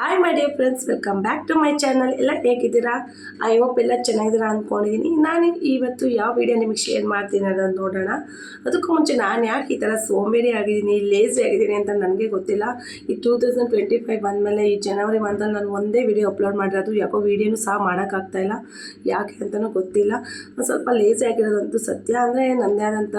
Hi my dear friends welcome back to my channel ಎಲ್ಲ ಹೇಗಿದ್ದೀರಾ? I hope ಎಲ್ಲ ಚೆನ್ನಾಗಿದ್ದೀರಾ ಅಂದ್ಕೊಂಡಿದ್ದೀನಿ ನಾನು ಇವತ್ತು ಯಾವ ವಿಡಿಯೋ ನಿಮಗೆ ಶೇರ್ ಮಾಡ್ತೀನಿ ಅನ್ನೋದನ್ನು ನೋಡೋಣ. ಅದಕ್ಕೂ ಮುಂಚೆ ನಾನು ಯಾಕೆ ಈ ಥರ ಸೋಂಬೇರಿ ಆಗಿದ್ದೀನಿ ಲೇಸಿ ಆಗಿದ್ದೀನಿ ಅಂತ ನನಗೆ ಗೊತ್ತಿಲ್ಲ. ಈ ಟೂ ತೌಸಂಡ್ ಟ್ವೆಂಟಿ ಫೈವ್ ಬಂದಮೇಲೆ ಈ ಜನವರಿ ಮಂತಲ್ಲಿ ನಾನು ಒಂದೇ ವಿಡಿಯೋ ಅಪ್ಲೋಡ್ ಮಾಡಿರೋದು ಯಾಕೋ ವೀಡಿಯೋನು ಸಹ ಮಾಡೋಕ್ಕಾಗ್ತಾಯಿಲ್ಲ ಯಾಕೆ ಅಂತಲೂ ಗೊತ್ತಿಲ್ಲ. ಸ್ವಲ್ಪ ಲೇಸಿ ಆಗಿರೋದಂತೂ ಸತ್ಯ. ಅಂದರೆ ನನ್ನದೇ ಆದಂಥ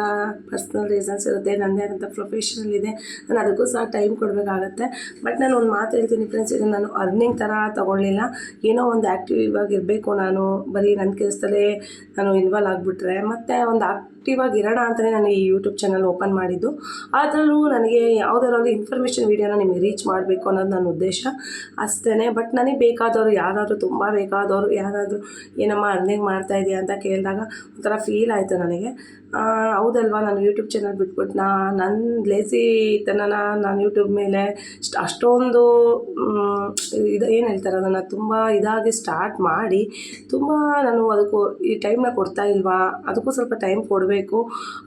ಪರ್ಸ್ನಲ್ ರೀಸನ್ಸ್ ಇರುತ್ತೆ ನನ್ನದೇ ಆದಂಥ ಪ್ರೊಫೆಷನಲ್ ಇದೆ. ನಾನು ಅದಕ್ಕೂ ಸಹ ಟೈಮ್ ಕೊಡಬೇಕಾಗತ್ತೆ. ಬಟ್ ನಾನು ಒಂದು ಮಾತು ಹೇಳ್ತೀನಿ ಫ್ರೆಂಡ್ಸ್ ಇದು ನಾನು ಅರ್ನಿಂಗ್ ಥರ ತೊಗೊಳ್ಳಿಲ್ಲ. ಏನೋ ಒಂದು ಆ್ಯಕ್ಟಿವ್ ಆಗಿರಬೇಕು ನಾನು. ಬರೀ ನನ್ನ ಕೆಲಸದಲ್ಲೇ ನಾನು ಇನ್ವಾಲ್ವ್ ಆಗಿಬಿಟ್ರೆ. ಮತ್ತು ಒಂದು ಆಕ್ಟಿವ್ ಆಗಿ ಇರೋಣ ಅಂತಲೇ ನಾನು ಈ ಯೂಟ್ಯೂಬ್ ಚಾನಲ್ ಓಪನ್ ಮಾಡಿದ್ದು. ಅದರಲ್ಲೂ ನನಗೆ ಯಾವುದಾದ್ರು ಇನ್ಫಾರ್ಮೇಷನ್ ವೀಡಿಯೋನ ನಿಮಗೆ ರೀಚ್ ಮಾಡಬೇಕು ಅನ್ನೋದು ನನ್ನ ಉದ್ದೇಶ. ಅಷ್ಟೇ ಬಟ್ ನನಗೆ ಬೇಕಾದವರು ಯಾರಾದರೂ, ತುಂಬ ಬೇಕಾದವರು ಯಾರಾದರೂ, ಏನಮ್ಮ ಅರ್ನಿಂಗ್ ಮಾಡ್ತಾ ಇದೆಯಾ ಅಂತ ಕೇಳಿದಾಗ ಒಂಥರ ಫೀಲ್ ಆಯಿತು ನನಗೆ. ಹೌದಲ್ವಾ, ನಾನು ಯೂಟ್ಯೂಬ್ ಚಾನಲ್ ಬಿಟ್ಬಿಟ್ಟು ನಾ ನನ್ನ ಲೇಸಿ ತನನ ನಾನು ಯೂಟ್ಯೂಬ್ ಮೇಲೆ ಅಷ್ಟೊಂದು ಇದು, ಏನು ಹೇಳ್ತಾರೆ ಅದನ್ನು, ತುಂಬ ಇದಾಗಿ ಸ್ಟಾರ್ಟ್ ಮಾಡಿ, ತುಂಬ ನಾನು ಅದಕ್ಕೂ ಈ ಟೈಮ್ನ ಕೊಡ್ತಾ ಇಲ್ವಾ, ಅದಕ್ಕೂ ಸ್ವಲ್ಪ ಟೈಮ್ ಕೊಡಬೇಕು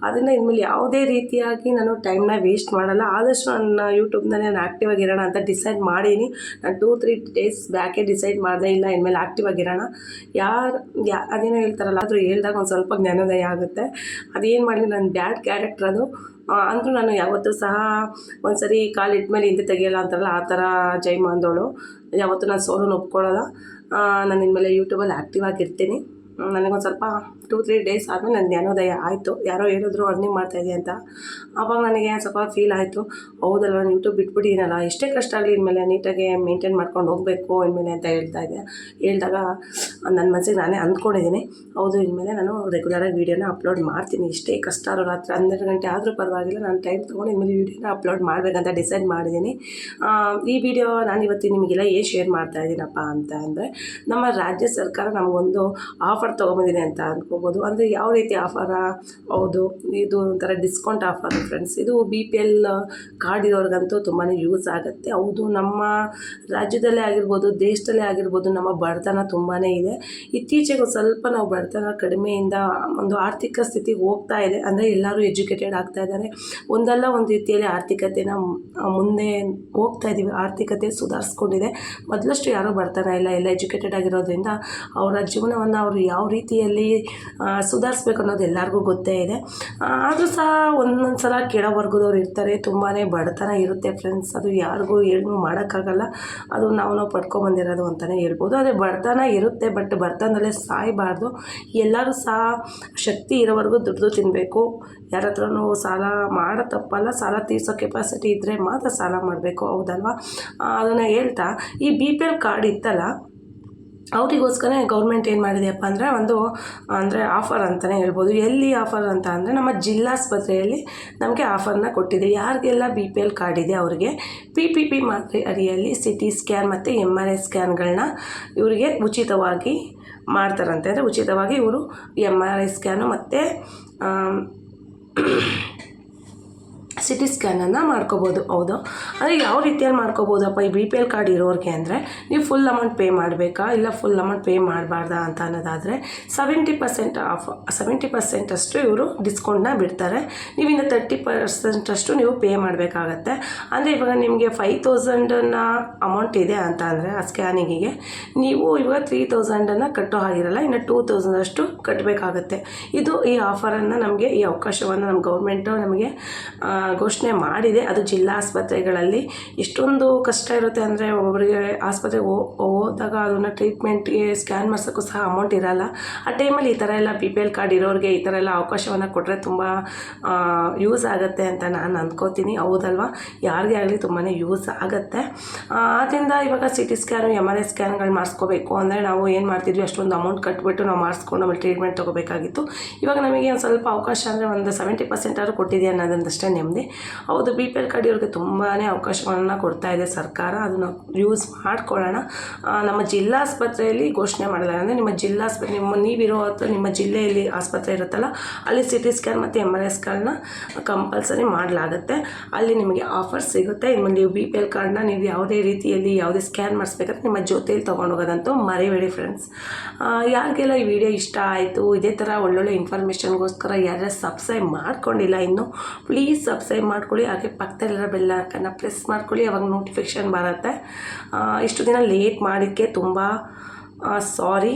ಅದರಿಂದ ಇನ್ಮೇಲೆ ಯಾವುದೇ ರೀತಿಯಾಗಿ ನಾನು ಟೈಮ್ನ ವೇಸ್ಟ್ ಮಾಡಲ್ಲ. ಆದಷ್ಟು ನನ್ನ ಯೂಟ್ಯೂಬ್ನಲ್ಲಿ ನಾನು ಆ್ಯಕ್ಟಿವ್ ಆಗಿರೋಣ ಅಂತ ಡಿಸೈಡ್ ಮಾಡೀನಿ. ನಾನು ಟೂ ತ್ರೀ ಡೇಸ್ ಬ್ಯಾಕೆ ಡಿಸೈಡ್ ಮಾಡಿದೆ. ಇಲ್ಲ ಇನ್ಮೇಲೆ ಆ್ಯಕ್ಟಿವ್ ಆಗಿರೋಣ ಯಾರು, ಯಾ, ಅದೇನೋ ಹೇಳ್ತಾರಲ್ಲ, ಆದರೂ ಹೇಳಿದಾಗ ಒಂದು ಸ್ವಲ್ಪ ಜ್ಞಾನೋದಯ ಆಗುತ್ತೆ. ಅದೇನು ಮಾಡಲಿ ನನ್ನ ಬ್ಯಾಡ್ ಕ್ಯಾರೆಕ್ಟರ್ ಅದು. ಅಂದರೂ ನಾನು ಯಾವತ್ತೂ ಸಹ ಒಂದು ಸರಿ ಕಾಲು ಇಟ್ಮೇಲೆ ಹಿಂದೆ ತೆಗೆಯಲ್ಲ ಅಂತಾರಲ್ಲ, ಆ ಥರ ಜೈ ಮಾಂದೋಳು ಯಾವತ್ತೂ ನಾನು ಸೋಲನ್ನು ಒಪ್ಕೊಳ್ಳೋಲ್ಲ. ನಾನು ಇನ್ಮೇಲೆ ಯೂಟ್ಯೂಬಲ್ಲಿ ಆ್ಯಕ್ಟಿವ್ ಆಗಿರ್ತೀನಿ. ನನಗೊಂದು ಸ್ವಲ್ಪ ಟೂ ತ್ರೀ ಡೇಸ್ ಆದಮೇಲೆ ನನ್ನ ಜ್ಞಾನೋದಯ ಆಯಿತು. ಯಾರೋ ಹೇಳಿದ್ರು ಅರ್ನಿಂಗ್ ಮಾಡ್ತಾಯಿದ್ದೆ ಅಂತ. ಆವಾಗ ನನಗೆ ಸ್ವಲ್ಪ ಫೀಲ್ ಆಯಿತು. ಹೌದಲ್ವ ನಾನು ಯೂಟ್ಯೂಬ್ ಬಿಟ್ಬಿಟ್ಟಿದ್ದೀನಲ್ಲ ಎಷ್ಟೇ ಕಷ್ಟ ಆಗಲಿ ಇನ್ಮೇಲೆ ನೀಟಾಗಿ ಮೇಂಟೈನ್ ಮಾಡ್ಕೊಂಡು ಹೋಗಬೇಕು ಇನ್ಮೇಲೆ ಅಂತ ಹೇಳ್ತಾ ಇದ್ದೆ. ಹೇಳಿದಾಗ ನನ್ನ ಮನಸ್ಸಿಗೆ ನಾನೇ ಅಂದ್ಕೊಂಡಿದ್ದೀನಿ. ಹೌದು, ಇನ್ಮೇಲೆ ನಾನು ರೆಗ್ಯುಲರಾಗಿ ವೀಡಿಯೋನ ಅಪ್ಲೋಡ್ ಮಾಡ್ತೀನಿ. ಇಷ್ಟೇ ಕಷ್ಟ ಆದ್ರೂ ರಾತ್ರಿ ಹನ್ನೆರಡು ಗಂಟೆ ಆದರೂ ಪರವಾಗಿಲ್ಲ, ನಾನು ಟೈಮ್ ತೊಗೊಂಡು ಇನ್ಮೇಲೆ ವೀಡಿಯೋನ ಅಪ್ಲೋಡ್ ಮಾಡಬೇಕಂತ ಡಿಸೈಡ್ ಮಾಡಿದ್ದೀನಿ. ಈ ವಿಡಿಯೋ ನಾನು ಇವತ್ತು ನಿಮಗೆಲ್ಲ ಏನು ಶೇರ್ ಮಾಡ್ತಾ ಇದ್ದೀನಪ್ಪ ಅಂತ ಅಂದರೆ, ನಮ್ಮ ರಾಜ್ಯ ಸರ್ಕಾರ ನಮಗೊಂದು ಆಫರ್ ತೊಗೊಂಬಂದಿದೆ ಅಂತ ಅಂದ್ಕೋಬೋದು ಅಂದರೆ ಯಾವ ರೀತಿ ಆಫರ ಹೌದು, ಇದು ಒಂಥರ ಡಿಸ್ಕೌಂಟ್ ಆಫರ್ ಫ್ರೆಂಡ್ಸ್ ಇದು ಬಿ ಪಿ ಎಲ್ ಕಾರ್ಡ್ ಇರೋರಿಗಂತೂ ತುಂಬಾ ಯೂಸ್ ಆಗುತ್ತೆ. ಹೌದು, ನಮ್ಮ ರಾಜ್ಯದಲ್ಲೇ ಆಗಿರ್ಬೋದು, ದೇಶದಲ್ಲೇ ಆಗಿರ್ಬೋದು, ನಮ್ಮ ಬಡತನ ತುಂಬಾ ಇದೆ. ಇತ್ತೀಚೆಗೆ ಒಂದು ಸ್ವಲ್ಪ ನಾವು ಬಡತನ ಕಡಿಮೆಯಿಂದ ಒಂದು ಆರ್ಥಿಕ ಸ್ಥಿತಿಗೆ ಹೋಗ್ತಾ ಇದೆ. ಅಂದರೆ ಎಲ್ಲರೂ ಎಜುಕೇಟೆಡ್ ಆಗ್ತಾ ಇದ್ದಾರೆ. ಒಂದಲ್ಲ ಒಂದು ರೀತಿಯಲ್ಲಿ ಆರ್ಥಿಕತೆನ ಮುಂದೆ ಹೋಗ್ತಾ ಇದ್ದೀವಿ ಆರ್ಥಿಕತೆ ಸುಧಾರಿಸ್ಕೊಂಡಿದೆ. ಮೊದಲಷ್ಟು ಯಾರೂ ಬಡತನ ಇಲ್ಲ. ಎಲ್ಲ ಎಜುಕೇಟೆಡ್ ಆಗಿರೋದ್ರಿಂದ ಅವರ ಜೀವನವನ್ನು ಅವರು ಯಾವ ರೀತಿಯಲ್ಲಿ ಸುಧಾರಿಸ್ಬೇಕು ಅನ್ನೋದು ಎಲ್ಲರಿಗೂ ಗೊತ್ತೇ ಇದೆ. ಆದರೂ ಸಹ ಒಂದೊಂದು ಸಲ ಕೆಳವರ್ಗದವ್ರು ಇರ್ತಾರೆ. ತುಂಬಾ ಬಡತನ ಇರುತ್ತೆ ಫ್ರೆಂಡ್ಸ್. ಅದು ಯಾರಿಗೂ ಏನು ಮಾಡೋಕ್ಕಾಗಲ್ಲ. ಅದು ನಾವು ನಾವು ಪಡ್ಕೊಂಬಂದಿರೋದು ಅಂತಲೇ ಹೇಳ್ಬೋದು. ಆದರೆ ಬಡತನ ಇರುತ್ತೆ, ಬಟ್ ಬಡತನದಲ್ಲೇ ಸಾಯಬಾರ್ದು. ಎಲ್ಲರೂ ಸಹ ಶಕ್ತಿ ಇರೋವರೆಗೂ ದುಡ್ದು ತಿನ್ನಬೇಕು ಯಾರ ಹತ್ರನೂ ಸಾಲ ಮಾಡೋ ತಪ್ಪಲ್ಲ, ಸಾಲ ತೀರಿಸೋ ಕೆಪಾಸಿಟಿ ಇದ್ದರೆ ಮಾತ್ರ ಸಾಲ ಮಾಡಬೇಕು, ಹೌದಲ್ವಾ? ಅದನ್ನು ಹೇಳ್ತಾ, ಈ ಬಿ ಪಿ ಎಲ್ ಕಾರ್ಡ್ ಇತ್ತಲ್ಲ ಅವರಿಗೋಸ್ಕರ ಗೌರ್ಮೆಂಟ್ ಏನು ಮಾಡಿದೆಯಪ್ಪ ಅಂದರೆ ಒಂದು, ಅಂದರೆ ಆಫರ್ ಅಂತಲೇ ಹೇಳ್ಬೋದು. ಎಲ್ಲಿ ಆಫರ್ ಅಂತ ಅಂದರೆ ನಮ್ಮ ಜಿಲ್ಲಾಸ್ಪತ್ರೆಯಲ್ಲಿ ನಮಗೆ ಆಫರ್ನ ಕೊಟ್ಟಿದೆ. ಯಾರಿಗೆಲ್ಲ ಬಿ ಪಿ ಎಲ್ ಕಾರ್ಡ್ ಇದೆ ಅವರಿಗೆ ಪಿ ಪಿ ಪಿ ಮಾತ್ರೆ ಅಡಿಯಲ್ಲಿ ಸಿ ಟಿ ಸ್ಕ್ಯಾನ್ ಮತ್ತು ಎಂ ಆರ್ ಐ ಸ್ಕ್ಯಾನ್ಗಳನ್ನ ಇವರಿಗೆ ಉಚಿತವಾಗಿ ಮಾಡ್ತಾರಂತೆ. ಅಂದರೆ ಉಚಿತವಾಗಿ ಇವರು ಎಂ ಆರ್ ಐ ಸ್ಕ್ಯಾನು ಮತ್ತು ಸಿ ಟಿ ಸ್ಕ್ಯಾನನ್ನು ಮಾಡ್ಕೋಬೋದು, ಹೌದು. ಅಂದರೆ ಯಾವ ರೀತಿಯಲ್ಲಿ ಮಾಡ್ಕೋಬೋದಪ್ಪ, ಈ ಬಿ ಪಿ ಎಲ್ ಕಾರ್ಡ್ ಇರೋರಿಗೆ ಅಂದರೆ ನೀವು ಫುಲ್ ಅಮೌಂಟ್ ಪೇ ಮಾಡಬೇಕಾ ಇಲ್ಲ ಫುಲ್ ಅಮೌಂಟ್ ಪೇ ಮಾಡಬಾರ್ದಾ ಅಂತ ಅನ್ನೋದಾದರೆ ಸೆವೆಂಟಿ ಪರ್ಸೆಂಟ್ ಆಫ್ ಸೆವೆಂಟಿ ಪರ್ಸೆಂಟಷ್ಟು ಇವರು ಡಿಸ್ಕೌಂಟ್ನ ಬಿಡ್ತಾರೆ. ನೀವು ಇನ್ನು ತರ್ಟಿ ಪರ್ಸೆಂಟಷ್ಟು ನೀವು ಪೇ ಮಾಡಬೇಕಾಗತ್ತೆ. ಅಂದರೆ ಇವಾಗ ನಿಮಗೆ ಫೈವ್ ತೌಸಂಡನ್ನ ಅಮೌಂಟ್ ಇದೆ ಅಂತ ಅಂದರೆ ಆ ಸ್ಕ್ಯಾನಿಂಗಿಗೆ ನೀವು ಇವಾಗ ತ್ರೀ ತೌಸಂಡನ್ನು ಕಟ್ಟೋ ಹಾಗಿರಲ್ಲ, ಇನ್ನು ಟೂ ತೌಸಂಡಷ್ಟು ಕಟ್ಟಬೇಕಾಗತ್ತೆ ಇದು ಈ ಆಫರನ್ನು ನಮಗೆ, ಈ ಅವಕಾಶವನ್ನು ನಮ್ಮ ಗೌರ್ಮೆಂಟು ನಮಗೆ ಘೋಷಣೆ ಮಾಡಿದೆ. ಅದು ಜಿಲ್ಲಾ ಆಸ್ಪತ್ರೆಗಳಲ್ಲಿ ಎಷ್ಟೊಂದು ಕಷ್ಟ ಇರುತ್ತೆ ಅಂದರೆ ಒಬ್ಬರಿಗೆ ಆಸ್ಪತ್ರೆಗೆ ಹೋದಾಗ ಅದನ್ನು ಟ್ರೀಟ್ಮೆಂಟ್ಗೆ ಸ್ಕ್ಯಾನ್ ಮಾಡ್ಸೋಕ್ಕೂ ಸಹ ಅಮೌಂಟ್ ಇರಲ್ಲ. ಆ ಟೈಮಲ್ಲಿ ಈ ಥರ ಎಲ್ಲ ಬಿ ಪಿ ಎಲ್ ಕಾರ್ಡ್ ಇರೋರಿಗೆ ಈ ಥರ ಎಲ್ಲ ಅವಕಾಶವನ್ನು ಕೊಟ್ಟರೆ ತುಂಬ ಯೂಸ್ ಆಗುತ್ತೆ ಅಂತ ನಾನು ಅಂದ್ಕೋತೀನಿ ಹೌದಲ್ವಾ? ಯಾರಿಗೇ ಆಗಲಿ ತುಂಬಾ ಯೂಸ್ ಆಗುತ್ತೆ. ಆದ್ದರಿಂದ ಇವಾಗ C T scan M R I ಸ್ಕ್ಯಾನ್ಗಳು ಮಾಡಿಸ್ಕೋಬೇಕು ಅಂದರೆ ನಾವು ಏನು ಮಾಡ್ತಿದ್ವಿ? ಅಷ್ಟೊಂದು ಅಮೌಂಟ್ ಕಟ್ಬಿಟ್ಟು ನಾವು ಮಾಡಿಸ್ಕೊಂಡು ಆಮೇಲೆ ಟ್ರೀಟ್ಮೆಂಟ್ ತೊಗೋಬೇಕಾಗಿತ್ತು. ಇವಾಗ ನಮಗೆ ಒಂದು ಸ್ವಲ್ಪ ಅವಕಾಶ ಅಂದರೆ ಒಂದು ಸೆವೆಂಟಿ ಪರ್ಸೆಂಟ್ ಆದರೂ ಕೊಟ್ಟಿದೆ ಅನ್ನೋದೊಂದಷ್ಟೇ ನೆಮ್ಮದಿ. ಹೌದು ಬಿ ಪಿ ಎಲ್ ಕಾರ್ಡ್ ಇವ್ರಿಗೆ ತುಂಬಾ ಅವಕಾಶವನ್ನು ಕೊಡ್ತಾ ಇದೆ ಸರ್ಕಾರ. ಅದನ್ನು ಯೂಸ್ ಮಾಡ್ಕೊಳ್ಳೋಣ. ನಮ್ಮ ಜಿಲ್ಲಾ ಆಸ್ಪತ್ರೆಯಲ್ಲಿ ಘೋಷಣೆ ಮಾಡಿದ್ದಾರೆ ಅಂದರೆ ನಿಮ್ಮ ಜಿಲ್ಲಾಸ್ಪತ್ರೆ ನಿಮ್ಮ ನೀವಿರೋ ಅಥವಾ ನಿಮ್ಮ ಜಿಲ್ಲೆಯಲ್ಲಿ ಆಸ್ಪತ್ರೆ ಇರುತ್ತಲ್ಲ, ಅಲ್ಲಿ ಸಿ ಟಿ ಸ್ಕ್ಯಾನ್ ಮತ್ತು ಎಂ ಆರ್ ಐ ಸ್ಕ್ಯಾನ್ನ ಕಂಪಲ್ಸರಿ ಮಾಡಲಾಗುತ್ತೆ. ಅಲ್ಲಿ ನಿಮಗೆ ಆಫರ್ ಸಿಗುತ್ತೆ. ಇನ್ನು ನೀವು ಬಿ ಪಿ ಎಲ್ ಕಾರ್ಡ್ನ ನೀವು ಯಾವುದೇ ರೀತಿಯಲ್ಲಿ ಯಾವುದೇ ಸ್ಕ್ಯಾನ್ ಮಾಡಿಸ್ಬೇಕಾದ್ರೆ ನಿಮ್ಮ ಜೊತೆಯಲ್ಲಿ ತೊಗೊಂಡೋಗೋದಂತೂ ಮರಿಬೇಡಿ ಫ್ರೆಂಡ್ಸ್ ಯಾರಿಗೆಲ್ಲ ಈ ವಿಡಿಯೋ ಇಷ್ಟ ಆಯಿತು, ಇದೇ ಥರ ಒಳ್ಳೊಳ್ಳೆ ಇನ್ಫಾರ್ಮೇಷನ್ಗೋಸ್ಕರ ಯಾರ್ಯಾರು ಸಬ್ಸ್ಕ್ರೈಬ್ ಮಾಡ್ಕೊಂಡಿಲ್ಲ ಇನ್ನು ಪ್ಲೀಸ್ ಸಬ್ಸ್ಕ್ರೈಬ್ ಸಬ್ಸ್ಕ್ರೈಬ್ ಮಾಡ್ಕೊಳ್ಳಿ, ಹಾಗೆ ಪಕ್ಕದಲ್ಲಿರೋ ಬೆಲ್ಲ ಹಾಕನ್ನು ಪ್ರೆಸ್ ಮಾಡ್ಕೊಳ್ಳಿ, ಅವಾಗ ನೋಟಿಫಿಕೇಷನ್ ಬರುತ್ತೆ. ಇಷ್ಟು ದಿನ ಲೇಟ್ ಮಾಡಿದ್ದಕ್ಕೆ ತುಂಬ ಸಾರಿ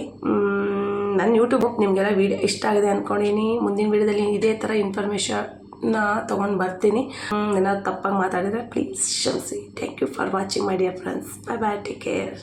ನನ್ನ ಯೂಟ್ಯೂಬ್ ನಿಮಗೆಲ್ಲ ವೀಡಿಯೋ ಇಷ್ಟ ಆಗಿದೆ ಅಂದ್ಕೊಂಡಿನಿ ಮುಂದಿನ ವೀಡಿಯೋದಲ್ಲಿ ಇದೇ ಥರ ಇನ್ಫಾರ್ಮೇಷನ್ನ ತೊಗೊಂಡು ಬರ್ತೀನಿ. ಏನಾದ್ರು ತಪ್ಪಾಗಿ ಮಾತಾಡಿದರೆ ಪ್ಲೀಸ್ ಕ್ಷಮಿಸಿ. Thank you for watching my dear friends bye bye take care